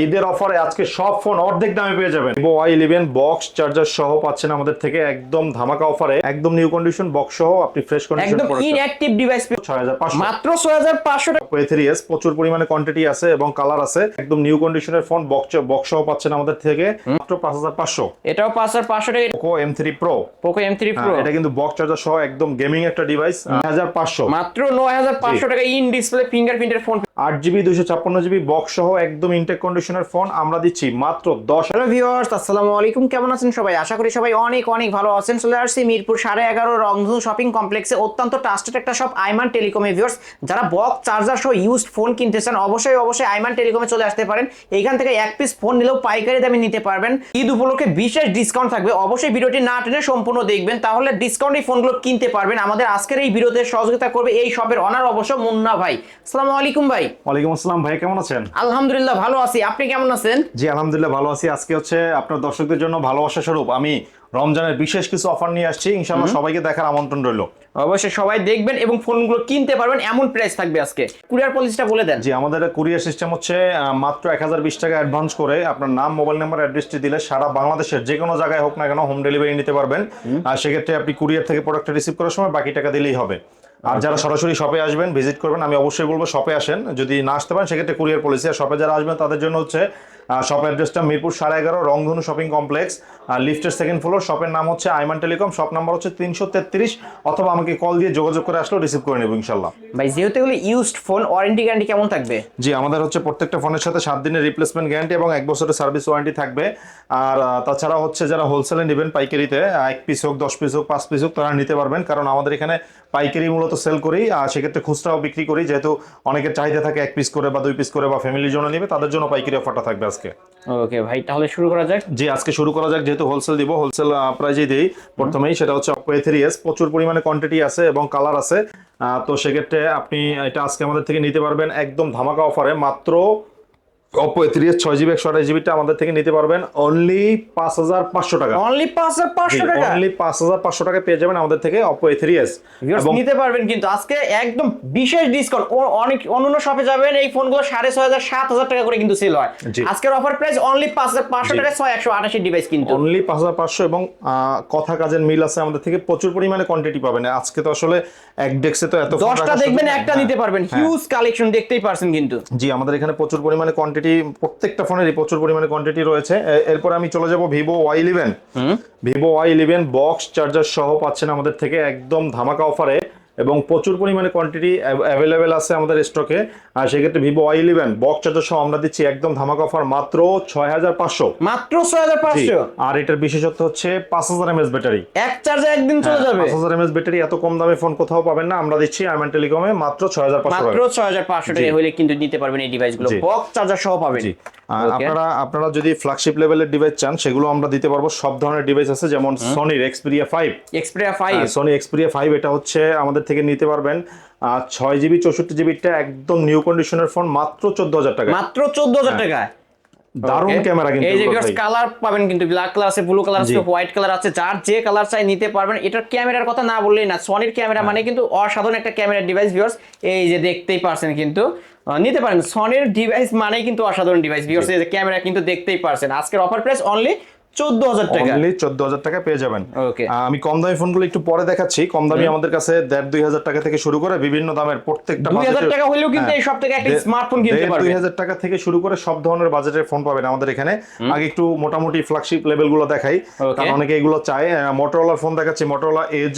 ঈদের অফারে আজকে সব ফোন অর্ধেক দামে পেয়ে যাবেন। Vivo Y eleven box charger সহ পাচ্ছেন আমাদের থেকে একদম ধামাকা অফারে একদম নিউ কন্ডিশন বক্স সহ আপনি ফ্রেশ কন্ডিশন একদম ইনঅ্যাক্টিভ ডিভাইস ছয় হাজার পাঁচশো। মাত্র ছয় হাজার পাঁচশো টাকা। থ্রি এস প্রচুর পরিমাণে কোয়ান্টিটি আছে এবং কালার আছে। একদম নিউ কন্ডিশনের ফোন বক্স বক্স সহ পাচ্ছেন আমাদের থেকে মাত্র পাঁচ হাজার পাঁচশো। এটাও পাঁচ হাজার পাঁচশো টাকা। Poco M three pro Poco M three pro এটা কিন্তু বক্স চার্জার সহ একদম গেমিং একটা ডিভাইস হাজার পাঁচশো। মাত্র নয় হাজার পাঁচশো টাকা ইন ডিসপ্লে ফিঙ্গারপ্রিন্টের ফোন আট জিবি দুশো ছাপ্পান্ন জিবি বক্স সহ একদম ইনটেক কন্ডিশনের ফোন আমরা দিচ্ছি মাত্র দশ হ্যালো ভিউয়ার্স আসসালামু আলাইকুম। কেমন আছেন সবাই? আশা করি সবাই অনেক অনেক ভালো আছেন। চলে আসছি মিরপুর সাড়ে এগারো রংধনু শপিং কমপ্লেক্সে অত্যন্ত ট্রাস্টেড একটা শপ আইমান টেলিকমে ভিউয়ার্স যারা বক্স চার্জার সহ ইউজড ফোন কিনতে চান, অবশ্যই অবশ্যই আইমান টেলিকমে চলে আসতে পারেন। এইখান থেকে এক পিস ফোন নিলেও পাইকারি দামে নিতে পারবেন। ঈদ উপলক্ষে বিশেষ ডিসকাউন্ট থাকবে। অবশ্যই ভিডিওটি না টেনে সম্পূর্ণ দেখবেন। তাহলে ডিসকাউন্ট এই ফোনগুলো কিনতে পারবেন। আমাদের আজকের এই ভিডিওতে সহযোগিতা করবে এই শপের অনার অবশ্য মুন্না ভাই। আসসালামু আলাইকুম ভাই। ওয়ালাইকুম আসসালাম ভাই কেমন আছেন? আলহামদুলিল্লাহ ভালো আছি। আপনি কেমন আছেন? জি আলহামদুলিল্লাহ ভালো আছি। আজকে হচ্ছে আপনার দর্শকদের জন্য ভালোবাসা স্বরূপ। আমি রমজানের বিশেষ কিছু অফার নিয়ে আসছি। ইনশাআল্লাহ সবাইকে দেখার আমন্ত্রণ রইল। অবশ্যই সবাই দেখবেন এবং ফোনগুলো কিনতে পারবেন। এমন প্রাইস থাকবে আজকে। কুরিয়ার পলিসিটা বলে দেন। জি আমাদের কুরিয়ার সিস্টেম হচ্ছে মাত্র এক হাজার বিশ টাকা অ্যাডভান্স করে আপনার নাম মোবাইল নাম্বার অ্যাড্রেসটি দিলে সারা বাংলাদেশের যে কোনো জায়গায় হোক না কেন হোম ডেলিভারি নিতে পারবেন। আর সেক্ষেত্রে আপনি কুরিয়ার থেকে প্রোডাক্টটা রিসিভ করার সময় বাকি টাকা দিলেই হবে। আর যারা সরাসরি শপে আসবেন ভিজিট করবেন আমি অবশ্যই বলব শপে আসেন। যদি না আসতে পারেন সেক্ষেত্রে কুরিয়ার পলিসি আর শপে যারা আসবেন তাদের জন্য হচ্ছে শপ অ্যাড্রেসটা মিরপুর সাড়ে এগারো রংধনু শপিং কমপ্লেক্স আর লিফটের সেকেন্ড ফ্লোর শপের নাম হচ্ছে আইমান টেলিকম শপ নাম্বার হচ্ছে তিনশো তেত্রিশ অথবা আমাকে কল দিয়ে যোগাযোগ করে আসলেও রিসিভ করে নেব ইনশাল্লাহ। ভাই যেহেতু এগুলো ইউজড ফোন ওয়ারেন্টি গ্যারান্টি কেমন থাকবে? জি আমাদের হচ্ছে প্রত্যেকটা ফোনের সাথে সাত দিনের রিপ্লেসমেন্ট গ্যারান্টি এবং এক বছরের সার্ভিস ওয়ারেন্টি থাকবে। আর তাছাড়া হচ্ছে যারা হোলসেলে নেবেন পাইকারিতে এক পিস হোক দশ পিস হোক পাঁচ পিস হোক তারা নিতে পারবেন। কারণ আমাদের এখানে পাইকারি মূলত সেল করি আর সেক্ষেত্রে খুচরাও বিক্রি করি। যেহেতু অনেকের চাহিদা থাকে এক পিস করে বা দুই পিস করে বা ফ্যামিলির জন্য নেবে তাদের জন্য পাইকারি অফারটা থাকবে আজকে। ওকে ভাই তাহলে শুরু করা যাক। জি আজকে শুরু করা যাক যেহেতু হোলসেল দিব হোলসেল প্রাইজে দিই প্রথমেই সেটা হচ্ছে অপো থ্রি এস প্রচুর পরিমাণে কোয়ান্টিটি আছে এবং কালার আছে। তো সেক্ষেত্রে আপনি এটা আজকে আমাদের থেকে নিতে পারবেন একদম ধামাকা অফারে মাত্র অপো থ্রি এস ছয় জিবি একশো আঠাশ জিবিটা আমাদের থেকে নিতে পারবেন। অনলি পাঁচ হাজার পাঁচশো টাকা। অনলি পাঁচ হাজার পাঁচশো টাকা? অনলি পাঁচ হাজার পাঁচশো টাকা পেয়ে যাবেন আমাদের থেকে অপো থ্রি এস নিতে পারবেন কিন্তু। আজকে একদম বিশেষ ডিসকাউন্ট অনেক অন্যান্য শপে যাবেন এই ফোনগুলো সাড়ে ছয় হাজার সাত হাজার টাকা করে কিন্তু সেল হয়। আজকের অফার প্রাইস অনলি পাঁচ হাজার পাঁচশো টাকা ছয় একশো আটাশি ডিভাইস কিন্তু। অনলি পাঁচ হাজার পাঁচশো এবং কথা কাজের মিল আছে আমাদের থেকে। প্রচুর পরিমাণে কোয়ান্টিটি পাবেন। আজকে তো আসলে এক ডেস্কে তো এত দশটা দেখবেন একটা হ্যাঁ, নিতে পারবেন। হ্যাঁ। হিউজ কালেকশন দেখতেই পারছেন কিন্তু। জি আমাদের এখানে প্রচুর পরিমাণে কোয়ান্টিটি প্রত্যেকটা ফোনেরই প্রচুর পরিমাণে কোয়ান্টিটি রয়েছে। এরপর আমি চলে যাব Vivo Y eleven Vivo Y eleven box charger সহ পাচ্ছেন আমাদের থেকে একদম ধামাকা অফারে এবং প্রচুর পরিমাণে কোয়ান্টিটি অ্যাভেলেবেল আছে আমাদের স্টকে আর সেক্ষেত্রে Vivo Y eleven box charger সহ আমরা দিচ্ছি একদম ধামাকা অফার মাত্র ছয় হাজার পাঁচশো। মাত্র ছয় হাজার পাঁচশো আর এটার বিশেষত্ব হচ্ছে পাঁচ হাজার এমএস ব্যাটারি। এক চার্জে একদিন চলে যাবে? পাঁচ হাজার এমএস ব্যাটারি এত কম দামে ফোন কোথাও পাবেন না। আমরা দিচ্ছি আইমান টেলিকমে মাত্র ছয় হাজার পাঁচশো মাত্র ছয় হাজার পাঁচশো টাকা হলে কিন্তু নিতে পারবেন এই ডিভাইসগুলো। জি। বক্স চার্জার সহ পাবেন। আপনারা আপনারা যদি ফ্ল্যাগশিপ লেভেলের ডিভাইস চান সেগুলো আমরা দিতে পারব। সব ধরনের ডিভাইস আছে যেমন সনির Xperia five Xperia five Sony Xperia five এটা হচ্ছে আমাদের থেকে নিতে পারবেন। আর ছয় জিবি চৌষট্টি জিবিটা একদম নিউ কন্ডিশনের ফোন মাত্র চোদ্দ হাজার টাকা মাত্র চোদ্দ হাজার টাকা দারুণ ক্যামেরা কিন্তু এই যে কালার পাবেন কিন্তু ব্ল্যাক কালার আছে ব্লু কালার আছে হোয়াইট কালার আছে যার যে কালার চাই নিতে পারবেন। এটার ক্যামেরার কথা না বললেই না সনির ক্যামেরা হ্যাঁ। মানে কিন্তু অসাধারণ একটা ক্যামেরা ডিভাইস ভিউয়ার্স এই যে দেখতেই পারছেন কিন্তু নিতে পারেন। সনির ডিভাইস মানেই কিন্তু অসাধারণ ডিভাইস ভিউয়ার্স এই যে ক্যামেরা কিন্তু দেখতেই পারছেন। আজকের অফার প্রাইস অনলি চোদ্দ হাজার টাকা। অনলি চোদ্দ হাজার টাকা পেয়ে যাবেন। Okay. আমি কম দামি ফোনগুলো একটু পরে দেখাচ্ছি। কম দামি আমাদের কাছে দেড় দুই হাজার টাকা থেকে শুরু করে বিভিন্ন দামের প্রত্যেকটা দুই হাজার টাকা হলেও কিন্তু হ্যাঁ। এই সব থেকে একটা স্মার্টফোন কিনতে দেড় দুই হাজার টাকা থেকে শুরু করে সব ধরনের বাজেটের ফোন পাবেন আমাদের এখানে। আগে একটু মোটামুটি ফ্ল্যাগশিপ দেখাই। কারণ অনেকে এগুলো চায়। মোটরোলার ফোন দেখাচ্ছি। Motorola edge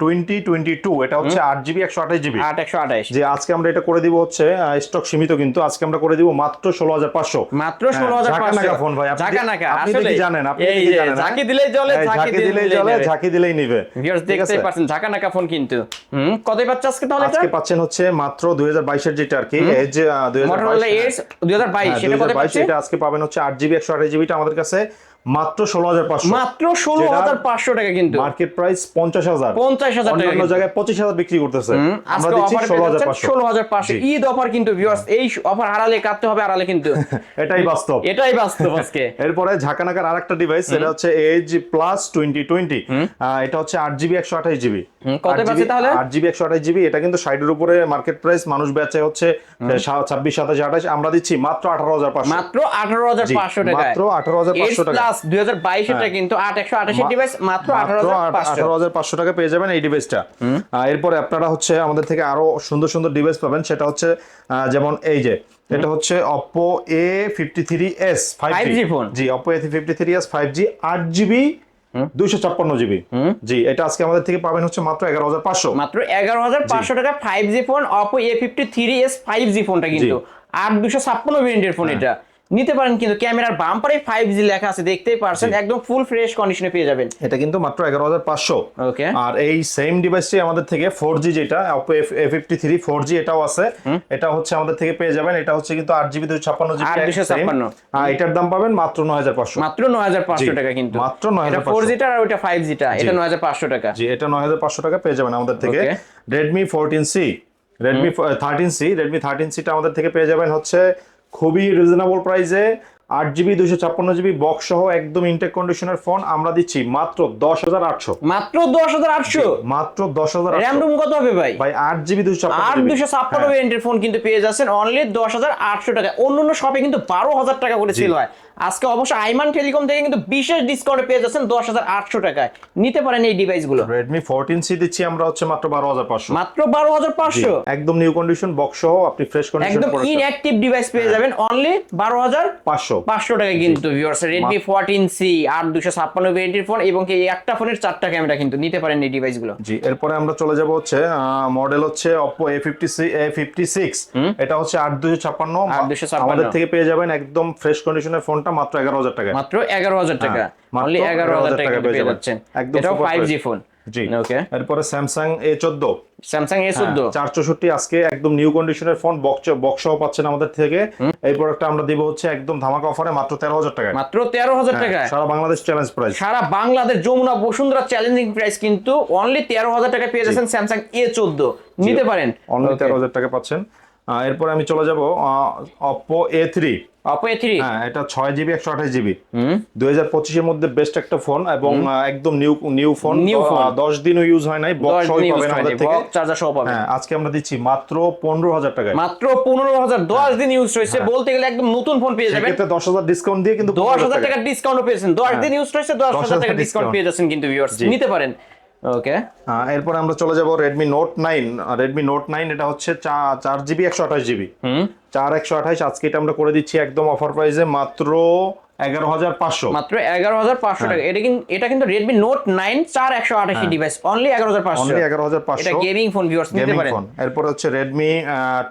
twenty twenty two এটা হচ্ছে আট জিবি একশো আঠাশ জিবি আট একশো আঠাশ। যে আজকে আমরা এটা করে দিব হচ্ছে স্টক সীমিত কিন্তু। আজকে আমরা করে দিব মাত্র ষোলো হাজার পাঁচশো। মাত্র ষোলো হাজার ফোন ভাই। আপনি ঝাঁকা নাকা আপনি আসলে দেখি জানেন আপনি এই দেখি যে জানেন, ঝাঁকি হ্যাঁ? দিলেই চলে ঝাঁকি দিলেই চলে ঝাঁকি দিলেই নিবে। ভিউয়ার্স দেখতেই পারছেন ঝাঁকা নাকা ফোন কিন্তু। হুম কতই পাচ্ছে আজকে তাহলে আজকে পাচ্ছেন হচ্ছে মাত্র দুই হাজার বাইশের যেটা আর কি এজ দুই হাজার মোটরোলা এস দুই বাইশ সেটা কত পাচ্ছে? এটা আজকে পাবেন হচ্ছে আট জিবি একশো আঠাশ জিবিটা আমাদের কাছে। মাত্র ষোলো হাজার পাঁচশো। মাত্র ষোলো হাজার পাঁচশো টাকা কিন্তু। মার্কেট প্রাইস পঞ্চাশ হাজার। পঞ্চাশ হাজার অন্যান্য জায়গায় পঁচিশ হাজার বিক্রি করতেছে। আমরা দিচ্ছি ষোলো হাজার পাঁচশো। ষোলো হাজার পাঁচশো। ঈদ অফার কিন্তু ভিউয়ার্স এই অফার হারালে কাটতে হবে হারালে কিন্তু। এটাই বাস্তব। এটাই বাস্তব আজকে। এরপরে ঝাঁকানাকার আরেকটা ডিভাইস এটা হচ্ছে এজ প্লাস টোয়েন্টি টোয়েন্টি এটা হচ্ছে আট জিবি একশো আঠাশ জিবি কত টাকা পেয়ে যাবেন এই ডিভাইসটা এরপরে আপনারা হচ্ছে আমাদের থেকে আরও সুন্দর সুন্দর ডিভাইস পাবেন সেটা হচ্ছে যেমন এই যে এটা হচ্ছে Oppo A fifty three S five G four G Oppo A fifty three S five G আট জিবি দুইশো ছাপ্পান্ন জিবি জি এটা আজকে আমাদের থেকে পাবেন হচ্ছে মাত্র এগারো হাজার পাঁচশো। মাত্র এগারো হাজার পাঁচশো টাকা five G phone Oppo A fifty three S five G. ফোনটা কিন্তু। আর দুশো ছাপ্পান্ন ভেরিয়েন্টের ফোন হ্যাঁ। এটা। নিতে পারেন কিন্তু ক্যামেরার বাম্পারে ফাইভ জি লেখা আছে দেখতেই পারছেন একদম ফুল ফ্রেশ কন্ডিশনে পেয়ে যাবেন। এটা কিন্তু মাত্র এগারো হাজার পাঁচশো। ওকে। আর এই সেম ডিভাইসটি আমাদের থেকে ফোর জি যেটা A fifty three four G এটাও আছে। এটা হচ্ছে আমাদের থেকে পেয়ে যাবেন এটা হচ্ছে কিন্তু আট জিবি দুশো ছাপ্পান্ন জিবি 8 এটার দাম পাবেন মাত্র নয় হাজার পাঁচশো। মাত্র নয় হাজার পাঁচশো টাকা কিন্তু। মাত্র 9,500 এটা ফোর জিটা আর ওইটা ফাইভ জিটা এটা নয় হাজার পাঁচশো টাকা। জি এটা নয় হাজার পাঁচশো টাকা পেয়ে যাবেন আমাদের থেকে. Redmi fourteen C Redmi thirteen C Redmi thirteen সিটা আমাদের থেকে পেয়ে যাবেন হচ্ছে খুবই রিজনেবল প্রাইসে আট জিবি দুইশো ছাপ্পান্ন জিবি বক্স সহ একদম ইনটেক কন্ডিশনের ফোন আমরা দিচ্ছি মাত্র দশ হাজার আটশো। মাত্র দশ হাজার আটশো? মাত্র দশ হাজার র্যাম রুম কত হবে ভাই? ভাই আট জিবি দুশো আট দুশো ছাপ্পান্ন হ্যাঁ। ভেরিয়েন্টের ফোন কিন্তু পেয়ে যাচ্ছেন। অনলি দশ হাজার আটশো টাকা অন্য অন্য শপে কিন্তু বারো হাজার টাকা করে সেল হয়। আজকে অবশ্য আইমান টেলিকম থেকে কিন্তু বিশেষ ডিসকাউন্টে পেয়ে যাচ্ছেন দশ হাজার আটশো টাকায়। নিতে পারেন এই ডিভাইসগুলো রেডমি ফোরটিন সি দিচ্ছি আমরা হচ্ছে মাত্র বারো হাজার পাঁচশো। মাত্র বারো হাজার পাঁচশো? একদম নিউ কন্ডিশন বক্স সহ আপনি ফ্রেশ কন্ডিশন একদম ইনঅ্যাক্টিভ ডিভাইস পেয়ে যাবেন অনলি বারো হাজার পাঁচশো। পাঁচশো। টাকা কিন্তু ভিউয়ার্স রেডমি ফোরটিন সি আর দুশো ছাপ্পান্ন ভেরিয়েন্টের ফোন এবং এই একটা ফোনের চারটা ক্যামেরা কিন্তু নিতে পারেন এই ডিভাইসগুলো জি এরপরে আমরা চলে যাব হচ্ছে মডেল হচ্ছে Oppo A fifty Oppo A50 A56 এটা হচ্ছে আট দুশো ছাপ্পান্ন। 8256 আমাদের থেকে পেয়ে যাবেন একদম ফ্রেশ কন্ডিশনের ফোনটা মাত্র এগারো হাজার টাকা মাত্র এগারো হাজার টাকা। হ্যাঁ, অনলি এগারো হাজার টাকা পেয়ে যাচ্ছেন। এটাও ফাইভ জি ফোন জি। ওকে এরপরে স্যামসাং এ চোদ্দ। স্যামসাং এ চোদ্দ। চার চৌষট্টি আজকে একদম নিউ কন্ডিশনের ফোন বক্স বক্স পাচ্ছেন আমাদের থেকে। এই প্রোডাক্টটা আমরা দিব হচ্ছে একদম ধামাকা অফারে মাত্র তেরো হাজার টাকা মাত্র তেরো হাজার টাকা সারা বাংলাদেশ চ্যালেঞ্জ প্রাইস সারা বাংলাদেশ যমুনা বসুন্ধরা চ্যালেঞ্জিং প্রাইস কিন্তু অনলি তেরো হাজার টাকা পেয়ে যাচ্ছেন স্যামসাং এ চোদ্দ। নিতে পারেন। অনলি তেরো হাজার টাকা পাচ্ছেন। এরপরে আমি চলে যাব Oppo A three A three হ্যাঁ এটা ছয় জিবি একশো আঠাশ জিবি দুই হাজার পঁচিশের মধ্যে বেস্ট একটা ফোন এবং একদম new new phone New phone। দশ দিনও ইউজ হয় নাই বক্স সহ পাবেন আমাদের থেকে। চার্জার সহ পাবেন। হ্যাঁ আজকে আমরা দিচ্ছি মাত্র পনেরো হাজার টাকায়। মাত্র পনেরো হাজার দশ দিন ইউজ হয়েছে বলতে গেলে একদম নতুন ফোন পেয়ে যাবেন। দশ হাজার ডিসকাউন্ট দিয়ে কিন্তু দশ হাজার টাকা। টাকার ডিসকাউন্ট পেয়েছেন। দশ দিন ইউজ হয়েছে দশ 10,000 হাজার টাকা ডিসকাউন্ট পেয়ে যাচ্ছেন কিন্তু ভিউয়ার্স নিতে পারেন। ওকে হ্যাঁ, এরপরে আমরা চলে যাব Redmi note nine Redmi note nine এটা হচ্ছে চার জিবি একশো আঠাশ জিবি চার একশো আঠাশ আজকে এটা আমরা করে দিচ্ছি একদম অফার প্রাইসে মাত্র এগারো হাজার পাঁচশো। মাত্র এগারো হাজার পাঁচশো হ্যাঁ। টাকা। এটা কিন্তু এটা কিন্তু রেডমি নোট নাইন চার একশো আঠাশি ডিভাইস অনলি এগারো হাজার পাঁচশো। এগারো হাজার এটা পাঁচশো গেমিং ফোন ভিউয়ার্স নিতে পারেন। এরপর হচ্ছে Redmi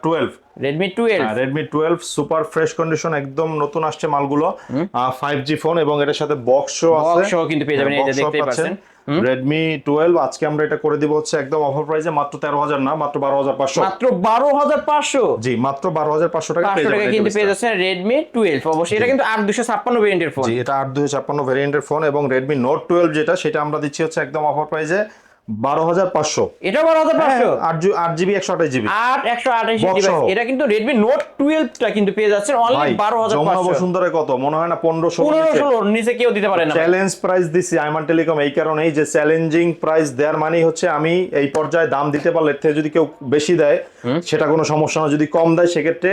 twelve Redmi twelve Redmi twelve super fresh condition একদম নতুন আসছে মালগুলো। ফাইভ জি ফোন এবং এটার সাথে বক্স Box আছে। সহ কিন্তু পেয়ে যাবেন, এই যে box সহ দেখতেই পাচ্ছেন। রেডমি টুয়েলভ আজকে আমরা এটা করে দিব হচ্ছে একদম অফার প্রাইসে মাত্র তেরো হাজার না? মাত্র বারো হাজার পাঁচশো। মাত্র বারো হাজার পাঁচশো? জি মাত্র বারো হাজার পাঁচশো টাকা কিন্তু পেয়ে যাচ্ছে যাচ্ছেন রেডমি টুয়েলভ অবশ্যই এটা কিন্তু আট দুশো ছাপ্পান্ন ভেরিয়েন্টের ফোন জি এটা আট দুশো ছাপ্পান্ন ভেরিয়েন্টের ফোন এবং রেডমি নোট টুয়েলভ যেটা সেটা আমরা দিচ্ছি হচ্ছে একদম অফার প্রাইসে বারো হাজার পাঁচশো। এটা বারো হাজার পাঁচশো? আট জিবি একশো আঠাশ জিবি। আট একশো আঠাশি Box ডিভাইস সহ। এটা কিন্তু রেডমি নোট টুয়েলভটা কিন্তু পেয়ে যাচ্ছেন। ভাই বারো হাজার যমুনা কত? মনে হয় না পনেরো পনেরো নিচে কেউ দিতে পারে না। চ্যালেঞ্জ প্রাইস দিছি আইমান টেলিকম এই কারণেই যে চ্যালেঞ্জিং প্রাইস দেওয়ার মানেই হচ্ছে আমি এই পর্যায়ে দাম দিতে পারলে এর থেকে যদি কেউ বেশি দেয় সেটা কোনো সমস্যা না। যদি কম দেয় সেক্ষেত্রে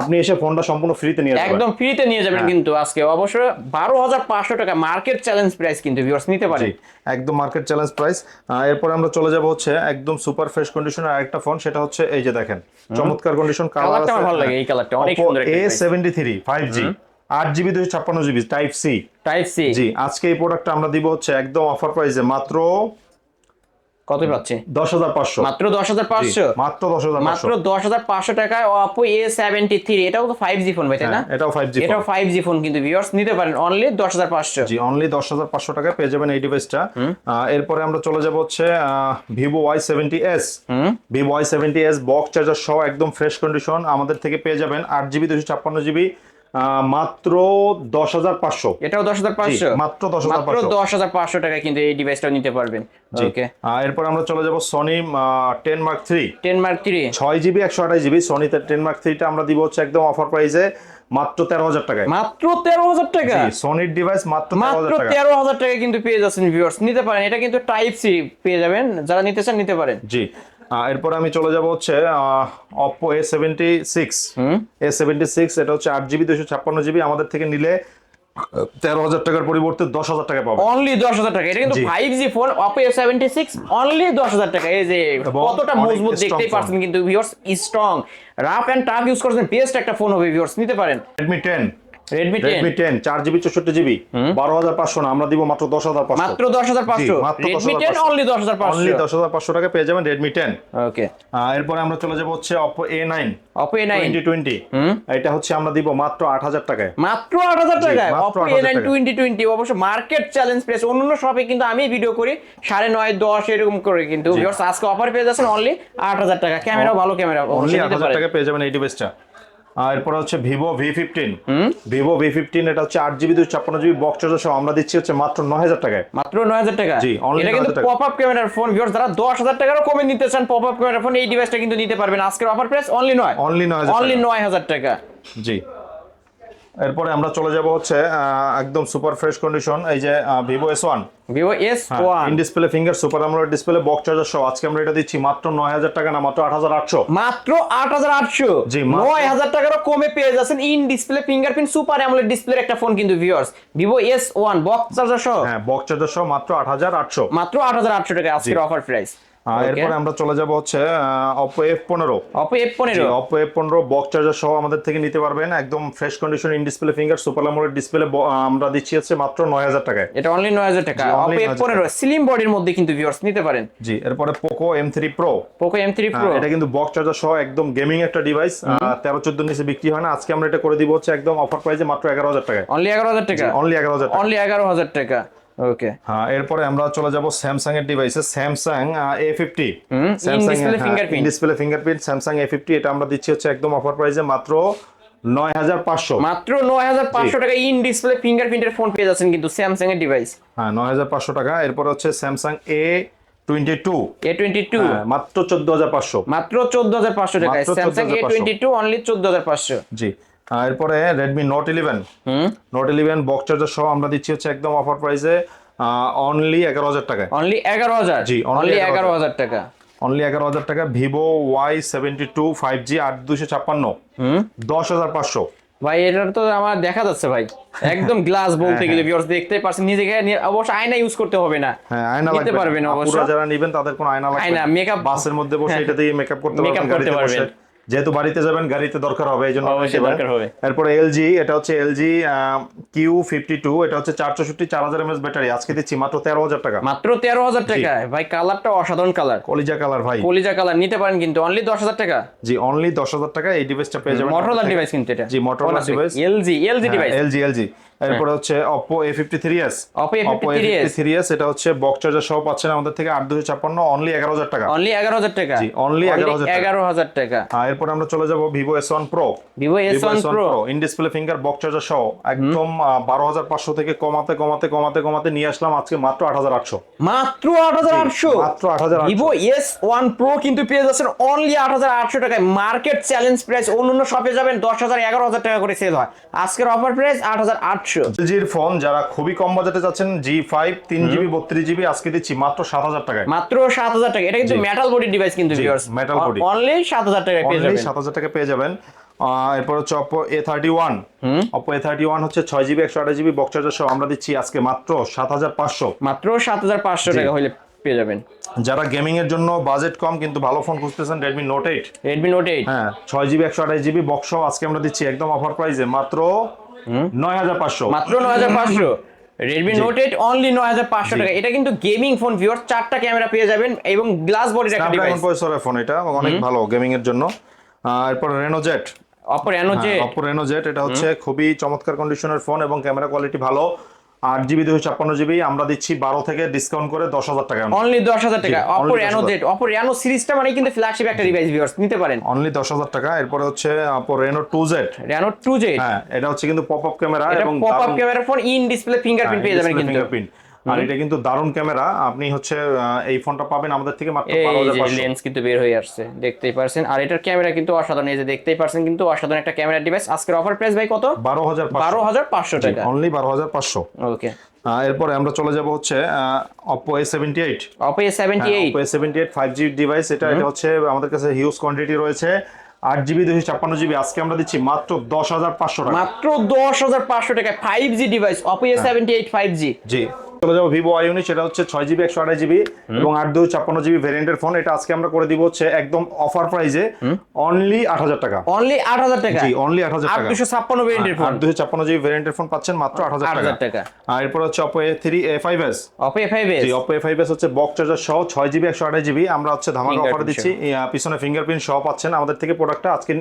আপনি এসে ফোনটা সম্পূর্ণ ফ্রিতে নিয়ে যাবেন। একদম ফ্রিতে নিয়ে যাবেন হ্যাঁ। কিন্তু আজকে। অবশ্য বারো হাজার পাঁচশো টাকা মার্কেট চ্যালেঞ্জ প্রাইস কিন্তু ভিউয়ার্স নিতে পারে। একদম মার্কেট চ্যালেঞ্জ প্রাইস এরপরে আমরা চলে যাব হচ্ছে একদম সুপার ফ্রেশ কন্ডিশনের আরেকটা ফোন সেটা হচ্ছে এই যে দেখেন চমৎকার কন্ডিশন কালার কালারটা আছে আমার ভালো লাগে এই কালারটা অনেক সুন্দর একটা এ device। Seventy three five G আট জিবি দুশো ছাপ্পান্ন GB type C type C জি আজকে এই প্রোডাক্টটা আমরা দিব হচ্ছে একদম অফার প্রাইসে মাত্র কত পাচ্ছে? দশ হাজার পাঁচশো। মাত্র দশ হাজার পাঁচশো? মাত্র দশ হাজার মাত্র দশ হাজার পাঁচশো টাকায় অপো এ সেভেন্টি থ্রি এটাও তো ফাইভ জি ফোন ভাই তাই না? এটাও ফাইভ জি এটাও ফাইভ জি ফোন কিন্তু ভিউয়ার্স নিতে পারেন অনলি দশ হাজার পাঁচশো। জি অনলি দশ হাজার পাঁচশো টাকায় পেয়ে যাবেন এই ডিভাইসটা এরপরে আমরা চলে যাব হচ্ছে Vivo Y seventy S Vivo Y seventy S box charger সহ একদম ফ্রেশ কন্ডিশন আমাদের থেকে পেয়ে যাবেন আট জিবি দুশো ছাপ্পান্ন জিবি মাত্র দশ হাজার পাঁচশো। এটাও দশ হাজার পাঁচশো? মাত্র 10,500 মাত্র দশ হাজার পাঁচশো টাকা কিন্তু এই ডিভাইসটাও নিতে পারবেন। ওকে এরপর আমরা চলে যাব Sony ten mark three ten mark three ছয় জিবি একশো আঠাশ জিবি সনিতে টেন মার্ক থ্রিটা আমরা দিব হচ্ছে একদম অফার প্রাইসে মাত্র তেরো হাজার টাকায়। মাত্র তেরো হাজার টাকা? সনির ডিভাইস মাত্র তেরো মাত্র তেরো হাজার টাকা কিন্তু পেয়ে যাচ্ছেন ভিউয়ার্স নিতে পারেন এটা কিন্তু টাইপ সি পেয়ে যাবেন। যারা নিতে চান নিতে পারেন। জি। এরপর আমি চলে যাব হচ্ছে Oppo A seventy six A seventy six এটা হচ্ছে আট জিবি দুশো ছাপ্পান্ন জিবি আমাদের থেকে নিলে তেরো হাজার টাকার পরিবর্তে দশ হাজার টাকা পাবো। অনলি দশ হাজার টাকা। এটা কিন্তু five G phone Oppo A seventy six only দশ হাজার টাকা। এই যে কতটা মজবুত দেখতেই পারছেন কিন্তু viewers strong rough and tough use করছেন বেস্ট একটা ফোন হবে ভিউয়ার্স নিতে পারেন। রেডমি টেন না আমরা দিব মাত্র দশ হাজার পাঁচশো। মাত্র 10,500 অনলি টাকা পেয়ে যাবেন ওকে এরপরে আমরা চলে যাব হচ্ছে এটা হচ্ছে আমরা দিব মাত্র আট হাজার টাকায়। মাত্র আট হাজার টাকা অপো এ 8,000 নাইন টাকা। টোয়েন্টি টোয়েন্টি অবশ্য মার্কেট চ্যালেঞ্জ প্রেস অন্যান্য শপে কিন্তু আমি ভিডিও করি সাড়ে নয় দশ এরকম করে কিন্তু। ভিউয়ার্স আজকে অফার পেয়ে যাচ্ছেন অনলি আট হাজার টাকা। ক্যামেরা ভালো ক্যামেরা অনলি অবশ্যই আট নিতে হাজার পারেন। টাকা পেয়ে যাবেন এই ডিভাইসটা আর এরপর হচ্ছে Vivo V fifteen Vivo V fifteen এটা হচ্ছে আট জিবি দুশো ছাপ্পান্ন জিবি বক্স চার্জার সহ আমরা দিচ্ছি হচ্ছে মাত্র নয় হাজার টাকায়। মাত্র নয় হাজার টাকা? জি, এটা কিন্তু পপ আপ ক্যামেরার ফোন ভিউয়ার্স যারা দশ হাজার টাকারও কমে নিতে চান পপ আপ ক্যামেরার ফোন এই ডিভাইসটা কিন্তু নিতে পারবেন। আজকের অফার প্রাইস অনলি নয়। অনলি নয় হাজার অনলি নয় হাজার টাকা। জি। এরপরে আমরা চলে যাব হচ্ছে একদম সুপার ফ্রেশ কন্ডিশন এই যে Vivo S one Vivo S one in display finger super AMOLED display box charger সহ। আজকে আমরা এটা দিচ্ছি মাত্র নয় হাজার টাকা না মাত্র আট হাজার আটশো। মাত্র আট হাজার আটশো। জি, মাত্র- নয় হাজার টাকারও কমে পেয়ে যাচ্ছেন in display fingerprint super AMOLED display একটা ফোন কিন্তু viewers Vivo S one box charger সহ। হ্যাঁ বক্স চার্জার সহ মাত্র আট হাজার আটশো। মাত্র আট হাজার আটশো টাকা আজকের অফার প্রাইস এরপরে আমরা চলে যাব হচ্ছে অপো এফ পনেরো। অপো এফ পনেরো। অপো এফ পনেরো বক্স চার্জার সহ আমাদের থেকে নিতে পারবেন। একদম fresh condition in display finger super AMOLED display আমরা দিচ্ছি হচ্ছে মাত্র নয় হাজার টাকায়। এটা অনলি নয় হাজার টাকা। অপো এফ পনেরো স্লিম বডির মধ্যে কিন্তু ভিউয়ার্স নিতে পারেন। জি এরপরে Poco M three pro Poco M three pro এটা কিন্তু বক্স চার্জার সহ একদম গেমিং একটা ডিভাইস তেরো চোদ্দ নিচে বিক্রি হয় না। আজকে আমরা এটা করে দিব হচ্ছে একদম অফার প্রাইসে মাত্র এগারো হাজার টাকায়। অনলি এগারো হাজার টাকা। অনলি এগারো হাজার টাকা। অনলি এগারো হাজার টাকা। ওকে হ্যাঁ এরপরে আমরা চলে যাব স্যামসাং এর ডিভাইসে Samsung A fifty in-display display fingerprint Samsung A fifty এটা আমরা দিচ্ছি হচ্ছে একদম অফার প্রাইসে মাত্র নয় হাজার পাঁচশো। মাত্র নয় হাজার পাঁচশো টাকা ইন ডিসপ্লে ফিঙ্গারপ্রিন্টের ফোন পেয়ে যাচ্ছেন কিন্তু স্যামসাং এর ডিভাইস হ্যাঁ নয় হাজার পাঁচশো টাকা। এরপর হচ্ছে Samsung A twenty two A twenty two মাত্র চোদ্দ হাজার পাঁচশো। মাত্র চোদ্দ হাজার পাঁচশো মাত্র Samsung A twenty two only চোদ্দ হাজার পাঁচশো। জি। এরপরে Redmi note eleven note eleven box charger সহ আমরা দিচ্ছি হচ্ছে একদম অফার প্রাইসে অনলি এগারো হাজার টাকায়। অনলি এগারো হাজার? জি, অনলি এগারো হাজার। টাকা। অনলি এগারো হাজার টাকা Vivo Y seventy two five G আট দুশো ছাপ্পান্ন। দশ হাজার পাঁচশো। ভাই এটা তো আমার দেখা যাচ্ছে ভাই। একদম গ্লাস বলতে গেলে ভিউয়ার্স দেখতে পারছেন। নিজেকে অবশ্য আয়না ইউজ করতে হবে না। হ্যাঁ আয়না লাগবে। পারবেন। অবশ্য। যারা নেবেন তাদের কোনো আয়না লাগবে আয়না, makeup- বাসের মধ্যে বসে হ্যাঁ। এটা দিয়ে মেকআপ করতে পারবেন করতে গাড়িতে বসে। পারবেন। যেহেতু বাড়িতে যাবেন গাড়িতে দরকার হবে এই জন্য। এরপরে এলজি এটা হচ্ছে এলজি কিউ ফিফটি টু এটা হচ্ছে চার চৌষট্টি চার হাজার এমএস ব্যাটারি। আজকে দিচ্ছি মাত্র তেরো হাজার টাকা। মাত্র তেরো হাজার টাকা। ভাই কালারটা অসাধারণ কালার। কলিজা কালার ভাই। কলিজা কালার নিতে পারেন কিন্তু অনলি দশ হাজার টাকা। জি অনলি দশ হাজার টাকা এই ডিভাইসটা পেয়ে যাবেন। মোটরোলা ডিভাইস কিন্তু এটা। জি, device। হ্যাঁ, LG LG device LG LG এরপরে হচ্ছে Oppo A fifty three S Oppo A53s three S এটা হচ্ছে বক্স চার্জার সহ পাচ্ছেন আমাদের থেকে আট দুশো ছাপ্পান্ন অনলি এগারো হাজার টাকা। অনলি এগারো হাজার টাকা। জি, only 11,000 টাকা। এগারো হাজার টাকা। আর এরপর আমরা চলে যাব Vivo S one pro Vivo S one pro in display finger box charger সহ একদম বারো হাজার পাঁচশো থেকে কমাতে কমাতে কমাতে কমাতে নিয়ে আসলাম আজকে মাত্র আট হাজার আটশো। মাত্র আট হাজার আটশো? মাত্র 8,800 ভিভো এস ওয়ান প্রো কিন্তু পেয়ে যাচ্ছেন অনলি আট হাজার আটশো টাকায়। মার্কেট চ্যালেঞ্জ প্রাইস অন্য অন্য শপে যাবেন দশ হাজার এগারো হাজার টাকা করে সেল হয়। আজকের অফার প্রাইস আট হাজার আটশো। এলজির ফোন যারা খুবই কম বাজেটে যাচ্ছেন জি ফাইভ তিন জিবি বত্রিশ জিবি আজকে দিচ্ছি মাত্র সাত হাজার টাকায়। মাত্র সাত হাজার টাকা। এটা কিন্তু মেটাল বডি ডিভাইস কিন্তু metal body। অনলি সাত হাজার টাকায় পেয়ে সাত হাজার টাকা পেয়ে যাবেন। এরপর হচ্ছে Oppo A thirty one Oppo A thirty one হচ্ছে ছয় জিবি একশো আঠাশ জিবি বক্স চার্জার সহ আমরা দিচ্ছি আজকে মাত্র সাত হাজার পাঁচশো। মাত্র সাত হাজার পাঁচশো টাকা হলে পেয়ে যাবেন। যারা গেমিং এর জন্য বাজেট কম কিন্তু ভালো ফোন খুঁজতেছেন হ্যাঁ ছয় জিবি একশো আঠাশ জিবি বক্স আজকে আমরা দিচ্ছি একদম অফার প্রাইসে মাত্র নয় হাজার পাঁচশো। মাত্র নয় হাজার পাঁচশো। রেডমি নোট এইট অনলি নয় হাজার পাঁচশো টাকা। এটা কিন্তু গেমিং ফোন ভিউয়ার চারটা ক্যামেরা পেয়ে যাবেন এবং গ্লাস বডির একটা ডিভাইস প্রসেসরের ফোন এটা অনেক ভালো গেমিং এর জন্য। এরপর রেনো জেট অপর রেনো যে অপো রেনো জেট এটা হচ্ছে খুবই চমৎকার কন্ডিশনের ফোন এবং ক্যামেরা কোয়ালিটি ভালো। আট জিবি দুশো ছাপ্পান্ন জিবি আমরা দিচ্ছি বারো থেকে ডিসকাউন্ট করে দশ হাজার টাকা অনলি দশ হাজার টাকা। জি, Oppo only Reno 10,000 Z Oppo Reno সিরিজটা মানে কিন্তু ফ্ল্যাগশিপ একটা ডিভাইস ভিউয়ার্স নিতে পারেন। অনলি দশ হাজার টাকা এরপরে হচ্ছে Oppo Reno two Z Reno two Z হ্যাঁ এটা হচ্ছে কিন্তু পপ আপ ক্যামেরা এবং pop up camera phone in display fingerprint পেয়ে যাবেন কিন্তু। ফিঙ্গারপ্রিন্ট আর এটা কিন্তু দারুণ ক্যামেরা। আপনি হচ্ছে এই ফোনটা পাবেন আমাদের থেকে মাত্র এই বারো হাজার যে পাঁচশো। লেন্স কিন্তু বের হয়ে আসছে দেখতেই পারছেন। আর এটার ক্যামেরা কিন্তু অসাধারণ এই যে দেখতেই পারছেন কিন্তু অসাধারণ একটা ক্যামেরা ডিভাইস আজকের অফার প্রাইস ভাই কত? বারো হাজার বারো হাজার পাঁচশো টাকা। অনলি বারো হাজার পাঁচশো। ওকে এরপরে আমরা চলে যাব হচ্ছে Oppo A seventy eight seventy eight five G device এটা এটা হচ্ছে আমাদের কাছে হিউজ কোয়ান্টিটি রয়েছে। আট জিবি দুশো ছাপ্পান্ন জিবি আজকে আমরা দিচ্ছি মাত্র দশ হাজার পাঁচশো টাকা। মাত্র দশ হাজার পাঁচশো টাকায় five G device Oppo A seventy eight five G জি। চলে যাব ভিভো আই উনিশ এটা হচ্ছে ছয় জিবি একশো আঠাশ জিবি এবং আট দুই ছাপ্পান্ন জিবি ভ্যারিয়েন্টের ফোন এটা আজকে আমরা করে দিব হচ্ছে একদম অফার প্রাইজে অনলি আট হাজার টাকা। অনলি আট হাজার টাকা? জি অনলি আট হাজার আট টাকা। দুশো ছাপ্পান্ন ভেরিয়েন্টের ফোন দুশো ছাপ্পান্ন জিবি ভ্যারিয়েন্টের ফোন পাচ্ছেন মাত্র আট হাজার 8,000 টাকা। আর এরপর হচ্ছে Oppo A three A five S Oppo A five S G Oppo A five S হচ্ছে বক্স চার্জার সহ ছয় জিবি একশো আঠাশ জিবি আমরা হচ্ছে ধামাকা অফার দিচ্ছি। পিছনে ফিঙ্গারপ্রিন্ট সহ পাচ্ছেন আমাদের থেকে প্রোডাক্টটা আজকে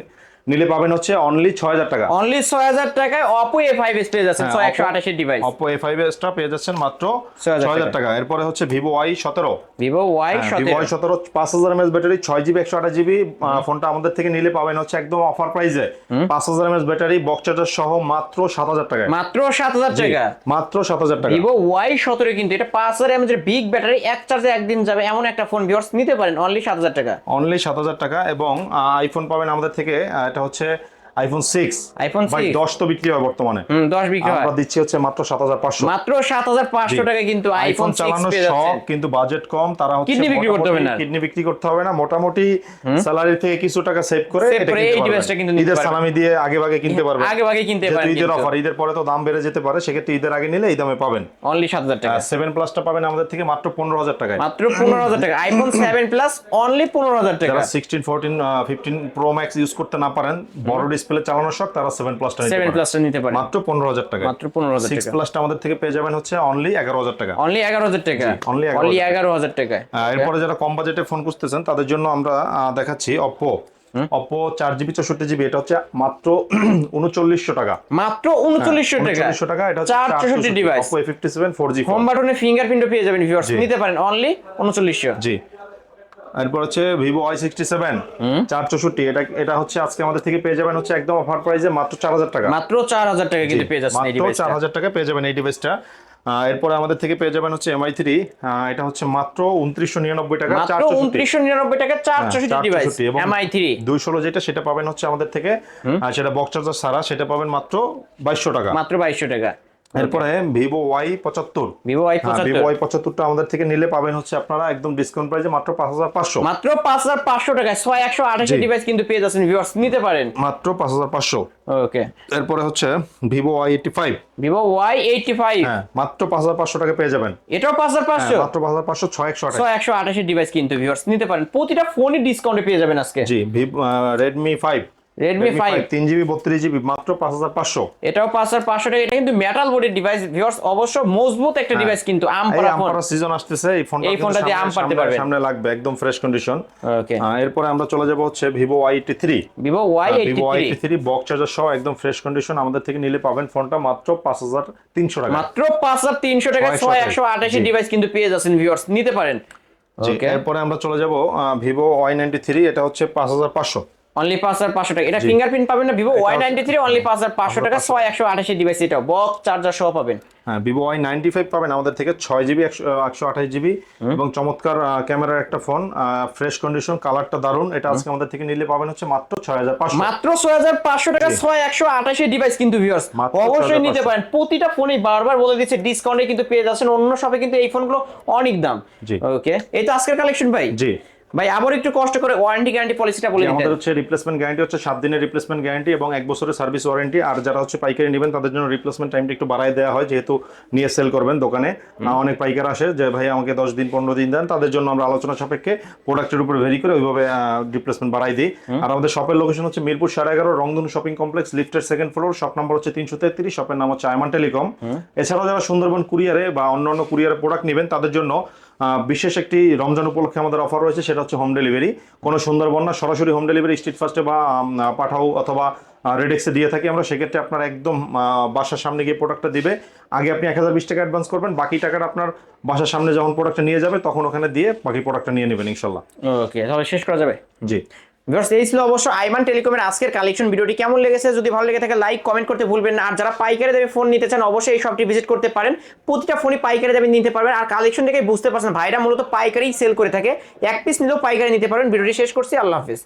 নিলে পাবেন হচ্ছে অনলি ছয় হাজার টাকা। অনলি ছয় হাজার টাকায় অপো এ ফাইভ এস পেয়ে যাচ্ছেন ছয় একশো আঠাশের ডিভাইস অপো এ ফাইভ এসটা পেয়ে যাচ্ছেন মাত্র ছয় হাজার টাকা। এরপরে হচ্ছে ভিভো ওয়াই সতেরো। ভিভো ওয়াই ভিভো ওয়াই সতেরো। পাঁচ হাজার এমএস ব্যাটারি ছয় জিবি একশো আঠাশ জিবি ফোনটা আমাদের থেকে নিলে পাবেন হচ্ছে একদম অফার প্রাইসে পাঁচ হাজার এমএস ব্যাটারি বক্স চার্জার সহ মাত্র সাত হাজার টাকায়। মাত্র সাত হাজার টাকা। মাত্র সাত হাজার টাকা। ভিভো ওয়াই সতেরো কিন্তু এটা পাঁচ হাজার এমএজের বিগ ব্যাটারি এক চার্জে একদিন যাবে এমন একটা ফোন ভিউয়ার্স নিতে পারেন অনলি সাত হাজার টাকা। অনলি সাত হাজার টাকা এবং আইফোন পাবেন আমাদের থেকে এটা হচ্ছে আইফোন সিক্স আইফোন ভাই 6 দশ তো বিক্রি হয় বর্তমানে। হুম দশ বিক্রি হয়। আমরা দিচ্ছি হচ্ছে মাত্র সাত হাজার পাঁচশো। মাত্র সাত হাজার পাঁচশো টাকা কিন্তু আইফোন চালানো সব কিন্তু বাজেট কম তারা হচ্ছে কিডনি বিক্রি করতে হবে না। কিডনি বিক্রি করতে হবে না। মোটামুটি স্যালারি থেকে কিছু টাকা সেভ করে এটা এই পারবেন। কিন্তু নিতে ঈদের সালামি দিয়ে আগে ভাগে কিনতে পারবেন। আগে ভাগে কিনতে পারেন ঈদের অফার ঈদের পরে তো দাম বেড়ে যেতে পারে সেক্ষেত্রে ঈদের আগে নিলে এই দামে পাবেন। অনলি সাত হাজার টাকা। সেভেন প্লাসটা পাবেন আমাদের থেকে মাত্র পনেরো হাজার টাকায়। মাত্র পনেরো হাজার টাকা। আইফোন সেভেন প্লাস অনলি পনেরো হাজার টাকা। যারা sixteen fourteen fifteen pro max use করতে না পারেন বড় ডিসপ্লে চালানোর শখ তারা সেভেন প্লাসটা নিতে সেভেন পারেন প্লাসটা নিতে পারেন মাত্র পনেরো হাজার টাকা মাত্র পনেরো হাজার সিক্স টাকা। প্লাসটা আমাদের থেকে পেয়ে যাবেন হচ্ছে অনলি এগারো হাজার টাকা। অনলি এগারো হাজার টাকা। only 11,000 অনলি এগারো হাজার টাকা এরপরে যারা কম বাজেটে ফোন খুঁজতেছেন তাদের জন্য আমরা দেখাচ্ছি অপো অপো চার জিবি চৌষট্টি জিবি এটা হচ্ছে মাত্র উনচল্লিশশো টাকা। মাত্র উনচল্লিশশো টাকা। উনচল্লিশশো টাকা এটা হচ্ছে চার চৌষট্টি device Oppo A fifty seven four G home বাটনে ফিঙ্গারপ্রিন্টও পেয়ে যাবেন ভিউয়ার্স নিতে পারেন অনলি উনচল্লিশশো। জি। এরপর হচ্ছে ভিভো ওয়াই সিক্সটি সেভেন চার চৌষট্টি এটা এটা হচ্ছে আজকে আমাদের থেকে পেয়ে যাবেন হচ্ছে একদম অফার প্রাইসে মাত্র চার হাজার টাকা। মাত্র চার হাজার টাকা কিন্তু পেয়ে যাচ্ছেন মাত্র চার হাজার টাকা পেয়ে যাবেন এই ডিভাইসটা এরপরে আমাদের থেকে পেয়ে যাবেন হচ্ছে এমআই থ্রি এটা হচ্ছে মাত্র উনত্রিশশো নিরানব্বই টাকা উনত্রিশশো নিরানব্বই টাকা এমআই থ্রি দুই ষোলো যেটা সেটা পাবেন হচ্ছে আমাদের থেকে আর সেটা বক্স চার্জার সারা সেটা পাবেন মাত্র বাইশশো টাকা। মাত্র বাইশশো টাকা। এরপরে ভিভো ওয়াই পঁচাত্তর। ভিভো ওয়াই ভিভো ওয়াই পঁচাত্তরটা আমাদের থেকে নিলে পাবেন হচ্ছে আপনারা একদম ডিসকাউন্ট প্রাইসে মাত্র পাঁচ হাজার পাঁচশো। মাত্র পাঁচ হাজার পাঁচশো টাকায় ছয় একশো আঠাশি ডিভাইস কিন্তু পেয়ে যাচ্ছেন ভিউয়ার্স নিতে পারেন। মাত্র পাঁচ হাজার পাঁচশো। ওকে এরপরে হচ্ছে Vivo Y eighty five Vivo Y eighty five মাত্র পাঁচ হাজার পাঁচশো টাকা পেয়ে যাবেন। এটাও পাঁচ হাজার পাঁচশো। হ্যাঁ, মাত্র পাঁচ হাজার পাঁচশো ছয় একশো ছয় একশো আঠাশি ডিভাইস কিন্তু ভিউয়ার্স নিতে পারেন। প্রতিটা ফোনই ডিসকাউন্টে পেয়ে যাবেন আজকে। জি রেডমি ফাইভ রেডমি ফাইভ তিন জিবি বত্রিশ জিবি মাত্র পাঁচ হাজার পাঁচশো। এটাও পাঁচ হাজার পাঁচশো টাকা। এটা কিন্তু মেটাল বডি ডিভাইস ভিউয়ার্স অবশ্য মজবুত একটা ডিভাইস কিন্তু আম হ্যাঁ। পাড়া ফোন সিজন আসতেছে এই ফোনটা এই ফোনটা দিয়ে আম পাড়তে সামনে- পারবেন। সামনে লাগবে একদম ফ্রেশ কন্ডিশন ওকে এরপরে আমরা চলে যাব হচ্ছে Vivo Y eighty Y three three box charger সহ একদম ফ্রেশ কন্ডিশন আমাদের থেকে নিলে পাবেন ফোনটা মাত্র পাঁচ হাজার তিনশো টাকা। মাত্র পাঁচ হাজার তিনশো টাকা ছয় ছয় একশো একশো আঠাশি জি। ডিভাইস কিন্তু পেয়ে যাচ্ছেন ভিউয়ার্স নিতে পারেন। ওকে এরপরে আমরা চলে যাব ভিভো ওয়াই নাইনটি থ্রি এটা হচ্ছে পাঁচ হাজার পাঁচশো। অনলি পাঁচ হাজার পাঁচশো টাকা। এটা ফিঙ্গারপ্রিন্ট পাবেন না? Vivo Y ninety three only পাঁচ হাজার পাঁচশো টাকা ছয় একশো আঠাশি ডিভাইস এটা বক্স চার্জার সহ পাবেন। হ্যাঁ ভিভো ওয়াই নাইনটি ফাইভ পাবেন আমাদের থেকে ছয় জিবি একশো আঠাশ জিবি এবং চমৎকার ক্যামেরার একটা ফোন ফ্রেশ কন্ডিশন কালারটা দারুণ এটা আজকে আমাদের থেকে নিলে পাবেন হচ্ছে মাত্র ছয় হাজার পাঁচশো। মাত্র ছয় হাজার পাঁচশো টাকা ছয় একশো আঠাশি ডিভাইস কিন্তু ভিউয়ার্স অবশ্যই নিতে পারেন। প্রতিটা ফোনে বারবার বলে দিচ্ছে ডিসকাউন্টে কিন্তু পেয়ে যাচ্ছেন। অন্য শপে কিন্তু এই ফোনগুলো অনেক দাম। জি। ওকে এই তো আজকের কালেকশন ভাই? জি। ভাই আবার একটু কষ্ট করে ওয়ারেন্টি গ্যারান্টি পলিসিটা বলে জি, আমাদের হচ্ছে রিপ্লেসমেন্ট গ্যারান্টি হচ্ছে সাত দিনের রিপ্লেসমেন্ট গ্যারান্টি এবং এক বছরের সার্ভিস ওয়ারেন্টি আর যারা হচ্ছে পাইকারি নেবেন তাদের জন্য রিপ্লেসমেন্ট টাইমটা একটু বাড়ায় দেওয়া হয় যেহেতু নিয়ে সেল করবেন দোকানে। না অনেক পাইকার আসে যে ভাই আমাকে দশ দিন পনেরো দিন দেন। তাদের জন্য আমরা আলোচনা সাপেক্ষে প্রোডাক্টের উপর ভেরি করে ওইভাবে রিপ্লেসমেন্ট বাড়াই দিই। আর আমাদের শপের লোকেশন হচ্ছে মিরপুর সাড়ে এগারো রংধনু শপিং কমপ্লেক্স লিফটের সেকেন্ড ফ্লোর শপ নাম্বার হচ্ছে তিনশো তেত্রিশ শপের নাম হচ্ছে আয়মান টেলিকম। এছাড়াও যারা সুন্দরবন কুরিয়ারে বা অন্যান্য কুরিয়ারে প্রোডাক্ট নেবেন তাদের জন্য বিশেষ একটি রমজান উপলক্ষে আমাদের অফার রয়েছে সেটা হচ্ছে হোম ডেলিভারি কোনো সুন্দরবন না সরাসরি হোম ডেলিভারি স্ট্রিট ফার্স্টে বা পাঠাও অথবা রেডেক্সে দিয়ে থাকি আমরা সেক্ষেত্রে আপনার একদম বাসার সামনে গিয়ে প্রোডাক্টটা দিবে। আগে আপনি এক হাজার বিশ টাকা অ্যাডভান্স করবেন বাকি টাকাটা আপনার বাসার সামনে যখন প্রোডাক্টটা নিয়ে যাবে তখন ওখানে দিয়ে বাকি প্রোডাক্টটা নিয়ে নেবেন ইনশাল্লাহ। ওকে তাহলে শেষ করা যাবে? জি। ভিউয়ার্স, এই ছিল অবশ্য আইমান টেলিকমের আজকের কালেকশন ভিডিওটি কেমন লেগেছে? যদি ভালো লেগে থাকে লাইক কমেন্ট করতে ভুলবেন না। আর যারা পাইকারি দেবে ফোন নিতে চান, অবশ্যই এই শপটি ভিজিট করতে পারেন। প্রতিটা ফোনই পাইকারি দামে নিতে পারবেন। আর কালেকশন থেকে বুঝতে পারছেন, ভাইরা মূলত পাইকারি সেল করে থাকে। এক পিস নিলেও পাইকারি নিতে পারবেন। ভিডিওটি শেষ করছি। আল্লাহ হাফিজ।